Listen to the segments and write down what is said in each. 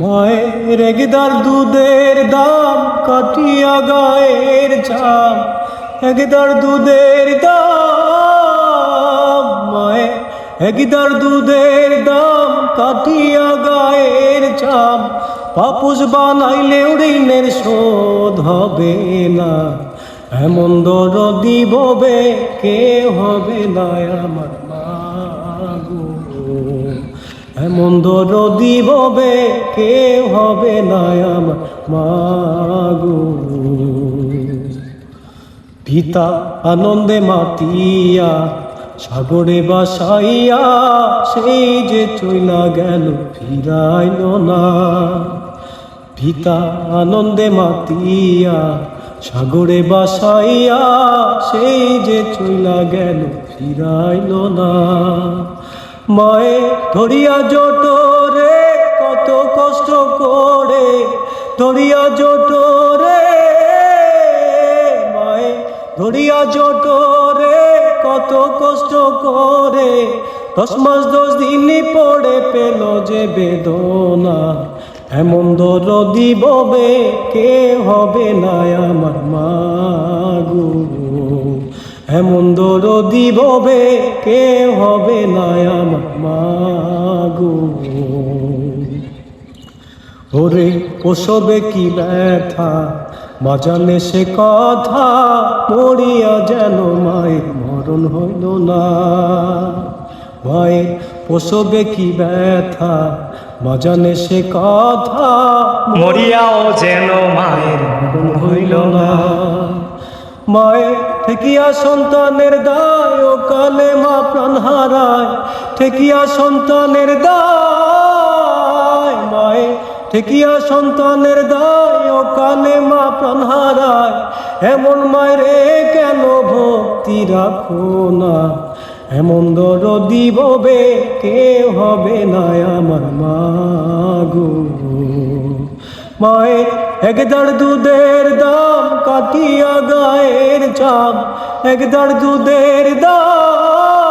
মায়ের একদার দুধের দাম কাটিয়া গায়ের চাম একদার দুধের দাম, মায়ের একদার দুধের দাম কাটিয়া গায়ের চাম পাপুস বানাইলে ঋণের শোধ হবে না। এমন দর দিববে কে হবে না আমার মা। এমন দর দিববে কে হবে না আমার মাগো পিতা আনন্দে মাতিয়া, সাগরে বাসাইয়া সেই যে চইলা গেল, ফিরাইল না। পিতা আনন্দে মাতিয়া, সাগরে বাসাইয়া সেই যে চইলা গেল, ফিরাইল না। মায়ে ধরিয়া জোট রে কত কষ্ট করে, ধরিয়া জোট রে মায়ে ধরিয়া জোট রে কত কষ্ট করে, দশ মাস দশ দিন পড়ে পেল যে বেদনা। এমন দর দিববে কে হবে না আমার মাগো? এমন দর দিববে কে হবে না মাগো। ওরে, ওসবে কি ব্যথা? বাজানে সে কথা মরিয়া যেন মায়ের মরণ হইল না। মায়ের ওসবে কি ব্যথা? বাজানে সে কথা মরিয়াও যেন মায়ের মরণ হইল না। মায়ের ঠেকিয়া সন্তানের দায় ও কালে মা প্রাণ হারায়। ঠেকিয়া সন্তানের দায়, মায়ে, ঠেকিয়া সন্তানের দায় ও কালে মা প্রাণ হারায়। এমন মায়েরে কেন ভক্তি রাখো না? এমন দর দিববে কে হবে না আমার মাগো মায়ের একদার দুধের দাম কাটিয়া গায়ের চাম একদার দুধের দাম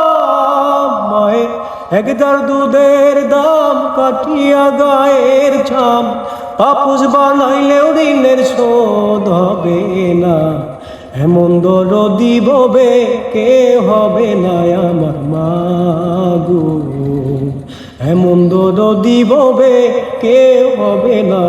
একদার দুধের দাম কাটিয়া গায়ের চাম পাপুস শোধ হবে না। এমন দর দিববে কে হবে না আমার মাগো এমন কে হবে না